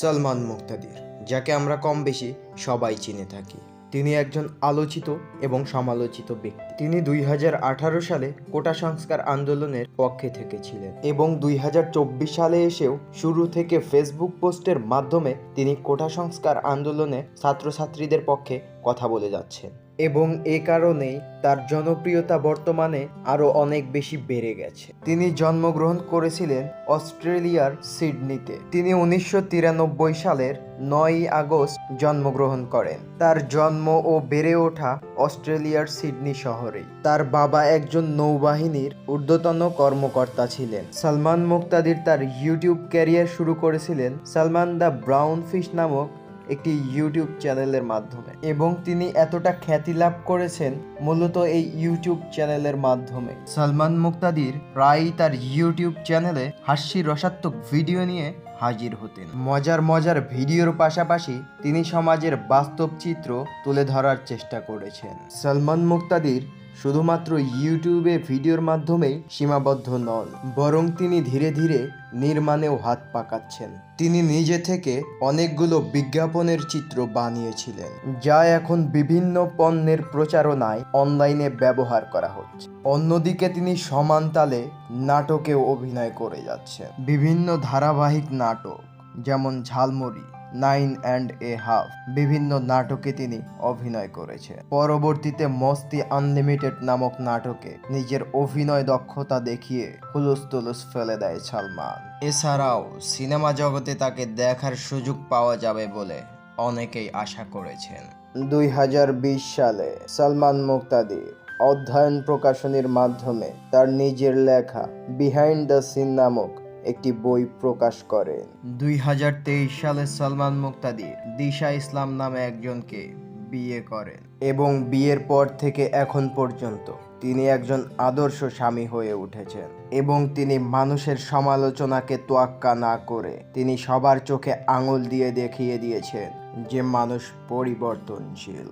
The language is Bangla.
সলমান মুক্তাদির, যাকে আমরা কম বেশি সবাই চিনে থাকি। তিনি একজন আলোচিত এবং সমালোচিত ব্যক্তি। তিনি দুই হাজার আঠারো সালে কোটা সংস্কার আন্দোলনের পক্ষে থেকেছিলেন এবং দুই হাজার চব্বিশ সালে এসেও শুরু থেকে ফেসবুক পোস্টের মাধ্যমে তিনি কোটা সংস্কার আন্দোলনে ছাত্রছাত্রীদের পক্ষে কথা বলে যাচ্ছেন। এবং এ কারণেই তার জনপ্রিয়তা বর্তমানে আরও অনেক বেশি বেড়ে গেছে। তিনি জন্মগ্রহণ করেছিলেন অস্ট্রেলিয়ার সিডনিতে। তিনি উনিশশো তিরানব্বই সালের নয়ই আগস্ট জন্মগ্রহণ করেন। তার জন্ম ও বেড়ে ওঠা অস্ট্রেলিয়ার সিডনি শহরে তার বাবা একজন নৌবাহিনীর ঊর্ধ্বতন কর্মকর্তা ছিলেন। সালমান মুক্তাদির তার ইউটিউব ক্যারিয়ার শুরু করেছিলেন সালমান দ্য ব্রাউন ফিশ নামক একটি ইউটিউব চ্যানেলের মাধ্যমে। এবং তিনি এতটা খ্যাতি লাভ করেছেন মূলত এই ইউটিউব চ্যানেলের মাধ্যমে। সালমান মুক্তাদির প্রায়ই তার ইউটিউব চ্যানেলে হাস্যি রসাত্মক ভিডিও নিয়ে হাজির হতেন। মজার মজার ভিডিওর পাশাপাশি তিনি সমাজের বাস্তব চিত্র তুলে ধরার চেষ্টা করেছেন। সালমান মুক্তাদির শুধুমাত্র ইউটিউবে ভিডিওর মাধ্যমেই সীমাবদ্ধ নন, বরং তিনি ধীরে ধীরে নির্মাণেও হাত পাকাচ্ছেন। তিনি নিজে থেকে অনেকগুলো বিজ্ঞাপনের চিত্র বানিয়েছিলেন, যা এখন বিভিন্ন পণ্যের প্রচারণায় অনলাইনে ব্যবহার করা হচ্ছে। অন্যদিকে তিনি সমান তালে নাটকেও অভিনয় করে যাচ্ছেন। বিভিন্ন ধারাবাহিক নাটক, যেমন Jhalmuri nine and a half. বিভিন্ন নাটকে তিনি অভিনয় করেছেন। পরবর্তীতে মস্তি আনলিমিটেড নামক নাটকে নিজের অভিনয় দক্ষতা দেখিয়ে হুলুস তুলুস ফেলে দেয় সালমান। এছাড়াও সিনেমা জগতে তাকে দেখার সুযোগ পাওয়া যাবে বলে অনেকেই আশা করেছেন। দুই হাজার বিশ সালে সালমান মুক্তাদি অধ্যয়ন প্রকাশনীর মাধ্যমে তার নিজের লেখা বিহাইন্ড দ্য সিন নামক একটি বই প্রকাশ করেন। দুই হাজার তেইশ সালে সালমান মুক্তাদি দিশা ইসলাম নামে একজনকে বিয়ে করেন। এবং বিয়ের পর থেকে এখন পর্যন্ত তিনি একজন আদর্শ স্বামী হয়ে উঠেছেন এবং তিনি মানুষের সমালোচনাকে তোয়াক্কা না করে তিনি সবার চোখে আঙুল দিয়ে দেখিয়ে দিয়েছেন যে মানুষ পরিবর্তনশীল।